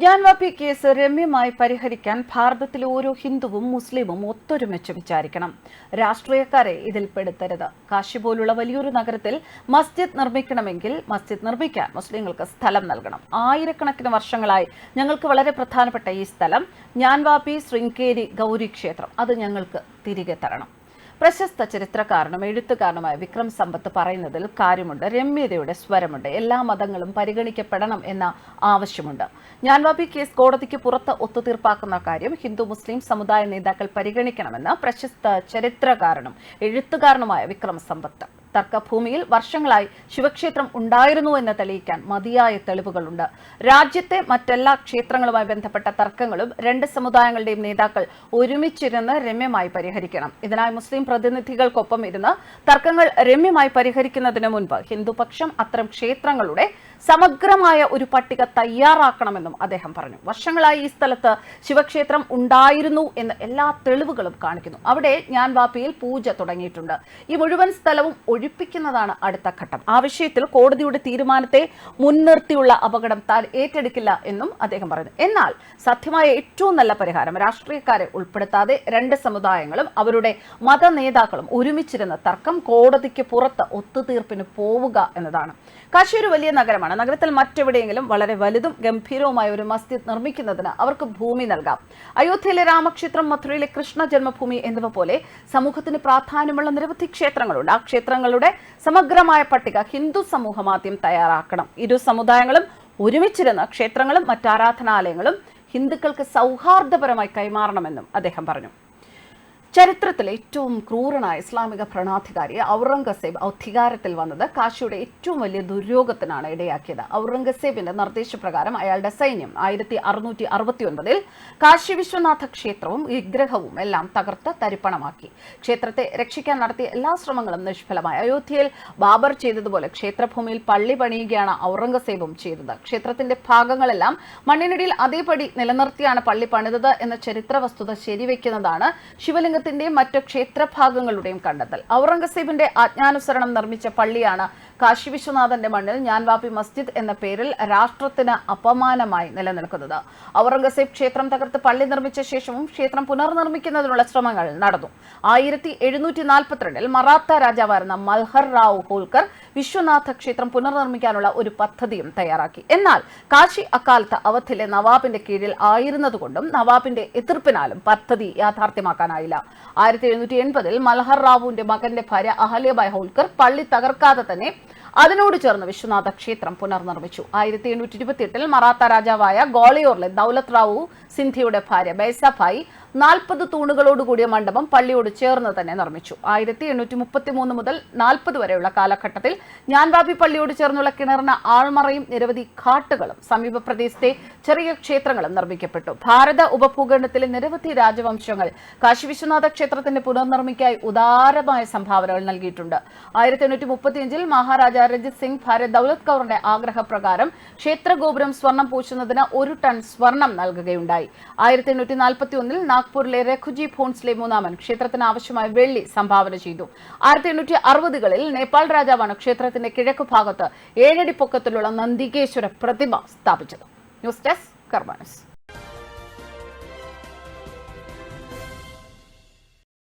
ജാൻവാപി case രമ്യമായി പരിഹരിക്കാൻ ഭാരതത്തിലെ ഓരോ ഹിന്ദുവും മുസ്ലിമും ഒത്തൊരുമിച്ച് വിചാരിക്കണം. രാഷ്ട്രീയക്കാരെ ഇതിൽ പെടുത്തരുത്. കാശി പോലുള്ള വലിയൊരു നഗരത്തിൽ മസ്ജിദ് നിർമ്മിക്കണമെങ്കിൽ മസ്ജിദ് നിർമ്മിക്കാൻ മുസ്ലിങ്ങൾക്ക് സ്ഥലം നൽകണം. ആയിരക്കണക്കിന് വർഷങ്ങളായി ഞങ്ങൾക്ക് വളരെ പ്രധാനപ്പെട്ട ഈ സ്ഥലം ഞാൻവാപി ശൃംഗേരി ഗൗരി ക്ഷേത്രം അത് ഞങ്ങൾക്ക് തിരികെ തരണം. പ്രശസ്ത ചരിത്രകാരനും എഴുത്തുകാരനുമായ വിക്രം സമ്പത്ത് പറയുന്നതിൽ കാര്യമുണ്ട്. രമ്യതയുടെ സ്വരമുണ്ട്. എല്ലാ മതങ്ങളും പരിഗണിക്കപ്പെടണം എന്ന ആവശ്യമുണ്ട്. ഞാൻവാബി കേസ് കോടതിക്ക് പുറത്ത് ഒത്തുതീർപ്പാക്കുന്ന കാര്യം ഹിന്ദു മുസ്ലിം സമുദായ നേതാക്കൾ പരിഗണിക്കണമെന്ന് പ്രശസ്ത ചരിത്രകാരനും എഴുത്തുകാരനുമായ വിക്രം സമ്പത്ത്. തർക്കഭൂമിയിൽ വർഷങ്ങളായി ശിവക്ഷേത്രം ഉണ്ടായിരുന്നു എന്ന് തെളിയിക്കാൻ മതിയായ തെളിവുകളുണ്ട്. രാജ്യത്തെ മറ്റെല്ലാ ക്ഷേത്രങ്ങളുമായി ബന്ധപ്പെട്ട തർക്കങ്ങളും രണ്ട് സമുദായങ്ങളുടെയും നേതാക്കൾ ഒരുമിച്ചിരുന്ന് രമ്യമായി പരിഹരിക്കണം. ഇതിനായി മുസ്ലിം പ്രതിനിധികൾക്കൊപ്പം ഇരുന്ന് തർക്കങ്ങൾ രമ്യമായി പരിഹരിക്കുന്നതിന് മുൻപ് ഹിന്ദുപക്ഷം അത്തരം ക്ഷേത്രങ്ങളുടെ സമഗ്രമായ ഒരു പട്ടിക തയ്യാറാക്കണമെന്നും അദ്ദേഹം പറഞ്ഞു. വർഷങ്ങളായി ഈ സ്ഥലത്ത് ശിവക്ഷേത്രം ഉണ്ടായിരുന്നു എന്ന് എല്ലാ തെളിവുകളും കാണിക്കുന്നു. അവിടെ ഞാൻ വാപ്പിയിൽ പൂജ തുടങ്ങിയിട്ടുണ്ട്. ഈ മുഴുവൻ സ്ഥലവും ഒഴിപ്പിക്കുന്നതാണ് അടുത്ത ഘട്ടം. ആ വിഷയത്തിൽ കോടതിയുടെ തീരുമാനത്തെ മുൻനിർത്തിയുള്ള അപകടം താൻ ഏറ്റെടുക്കില്ല എന്നും അദ്ദേഹം പറഞ്ഞു എന്നാൽ സത്യമായ ഏറ്റവും നല്ല പരിഹാരം രാഷ്ട്രീയക്കാരെ ഉൾപ്പെടുത്താതെ രണ്ട് സമുദായങ്ങളും അവരുടെ മത നേതാക്കളും ഒരുമിച്ചിരുന്ന തർക്കം കോടതിക്ക് പുറത്ത് ഒത്തുതീർപ്പിന് പോവുക എന്നതാണ്. കാശി വലിയ നഗരമാണ്. നഗരത്തിൽ മറ്റെവിടെയെങ്കിലും വളരെ വലുതും ഗംഭീരവുമായ ഒരു മസ്ജിദ് നിർമ്മിക്കുന്നതിന് അവർക്ക് ഭൂമി നൽകാം. അയോധ്യയിലെ രാമക്ഷേത്രം മഥുരയിലെ കൃഷ്ണ ജന്മഭൂമി എന്നിവ പോലെ സമൂഹത്തിന് പ്രാധാന്യമുള്ള നിരവധി ക്ഷേത്രങ്ങളുണ്ട്. ആ ക്ഷേത്രങ്ങളുടെ സമഗ്രമായ പട്ടിക ഹിന്ദു സമൂഹം ആദ്യം തയ്യാറാക്കണം. ഇരു സമുദായങ്ങളും ഒരുമിച്ചിരുന്ന് ക്ഷേത്രങ്ങളും മറ്റാരാധനാലയങ്ങളും ഹിന്ദുക്കൾക്ക് സൗഹാർദ്ദപരമായി കൈമാറണമെന്നും അദ്ദേഹം പറഞ്ഞു. ചരിത്രത്തിലെ ഏറ്റവും ക്രൂരനായ ഇസ്ലാമിക ഭരണാധികാരി ഔറംഗസേബ് അധികാരത്തിൽ വന്നത് കാശിയുടെ ഏറ്റവും വലിയ ദുര്യോഗത്തിനാണ് ഇടയാക്കിയത്. ഔറംഗസേബിന്റെ നിർദ്ദേശപ്രകാരം അയാളുടെ സൈന്യം ആയിരത്തി അറുന്നൂറ്റി അറുപത്തി ഒൻപതിൽ കാശി വിശ്വനാഥ ക്ഷേത്രവും വിഗ്രഹവും എല്ലാം തകർത്ത് തരിപ്പണമാക്കി. ക്ഷേത്രത്തെ രക്ഷിക്കാൻ നടത്തിയ എല്ലാ ശ്രമങ്ങളും നിഷ്ഫലമായി. അയോധ്യയിൽ ബാബർ ചെയ്തതുപോലെ ക്ഷേത്രഭൂമിയിൽ പള്ളി പണിയുകയാണ് ഔറംഗസേബും ചെയ്തത്. ക്ഷേത്രത്തിന്റെ ഭാഗങ്ങളെല്ലാം മണ്ണിനടിയിൽ അതേപടി നിലനിർത്തിയാണ് പള്ളി പണിതത് എന്ന ചരിത്ര വസ്തുത ശരിവെക്കുന്നതാണ് ശിവലിംഗ ക്ഷേത്രത്തിന്റെയും മറ്റു ക്ഷേത്രഭാഗങ്ങളുടെയും കണ്ടെത്തൽ. ഔറംഗസീബിന്റെ ആജ്ഞാനുസരണം നിർമ്മിച്ച പള്ളിയാണ് കാശി വിശ്വനാഥന്റെ മണ്ണിൽ ഞാൻവാപ്പി മസ്ജിദ് എന്ന പേരിൽ രാഷ്ട്രത്തിന് അപമാനമായി നിലനിൽക്കുന്നത്. ഔറംഗസേബ് ക്ഷേത്രം തകർത്ത് പള്ളി നിർമ്മിച്ച ശേഷവും ക്ഷേത്രം പുനർനിർമ്മിക്കുന്നതിനുള്ള ശ്രമങ്ങൾ നടന്നു. ആയിരത്തി എഴുന്നൂറ്റി നാൽപ്പത്തിരണ്ടിൽ മറാത്ത രാജാവായിരുന്ന മൽഹർ റാവു ഹോൾക്കർ വിശ്വനാഥ ക്ഷേത്രം പുനർനിർമ്മിക്കാനുള്ള ഒരു പദ്ധതിയും തയ്യാറാക്കി. എന്നാൽ കാശി അക്കാലത്ത് അവധിലെ നവാബിന്റെ കീഴിൽ ആയിരുന്നതുകൊണ്ടും നവാബിന്റെ എതിർപ്പിനാലും പദ്ധതി യാഥാർത്ഥ്യമാക്കാനായില്ല. ആയിരത്തി എഴുന്നൂറ്റി എൺപതിൽ മൽഹർ റാവുവിന്റെ മകന്റെ ഭാര്യ അഹല്യബായ് ഹോൾക്കർ പള്ളി തകർക്കാതെ തന്നെ അതിനോട് ചേർന്ന് വിശ്വനാഥ ക്ഷേത്രം പുനർനിർമ്മിച്ചു. ആയിരത്തി എണ്ണൂറ്റി ഇരുപത്തിയെട്ടിൽ മറാത്ത രാജാവായ ഗോളിയോറിലെ ദൗലത് റാവു സിന്ധിയുടെ ഭാര്യ ബൈസാഭായി നാൽപ്പത് തൂണുകളോടുകൂടിയ മണ്ഡപം പള്ളിയോട് ചേർന്ന് തന്നെ നിർമ്മിച്ചു. ആയിരത്തി എണ്ണൂറ്റി മുപ്പത്തി മൂന്ന് മുതൽ നാൽപ്പത് വരെയുള്ള കാലഘട്ടത്തിൽ ഞാൻവാബി പള്ളിയോട് ചേർന്നുള്ള കിണറിന് ആൾമറയും നിരവധി ഘാട്ടുകളും സമീപ പ്രദേശത്തെ ചെറിയ ക്ഷേത്രങ്ങളും നിർമ്മിക്കപ്പെട്ടു. ഭാരത ഉപഭൂഖണ്ഡത്തിലെ നിരവധി രാജവംശങ്ങൾ കാശി വിശ്വനാഥ ക്ഷേത്രത്തിന്റെ പുനർനിർമ്മിക്കായി ഉദാരമായ സംഭാവനകൾ നൽകിയിട്ടുണ്ട്. ആയിരത്തി എണ്ണൂറ്റി മുപ്പത്തിയഞ്ചിൽ മഹാരാജ രഞ്ജിത് സിംഗ് ഭാര്യ ദൌലത് കൗറിന്റെ ആഗ്രഹപ്രകാരം ക്ഷേത്രഗോപുരം സ്വർണം പൂശുന്നതിന് ഒരു ടൺ സ്വർണം നൽകുകയുണ്ടായി. ആയിരത്തി എണ്ണൂറ്റി നാൽപ്പത്തി ഒന്നിൽ നാഗ്പൂരിലെ രഘുജി ഭോൺസ്ലെ മൂന്നാമൻ ക്ഷേത്രത്തിന് ആവശ്യമായ വെള്ളി സംഭാവന ചെയ്തു. ആയിരത്തി എണ്ണൂറ്റി അറുപതുകളിൽ നേപ്പാൾ രാജാവാണ് ക്ഷേത്രത്തിന്റെ കിഴക്ക് ഭാഗത്ത് ഏഴടി പൊക്കത്തിലുള്ള നന്ദികേശ്വര പ്രതിമ സ്ഥാപിച്ചത്. News desk കർമാനസ്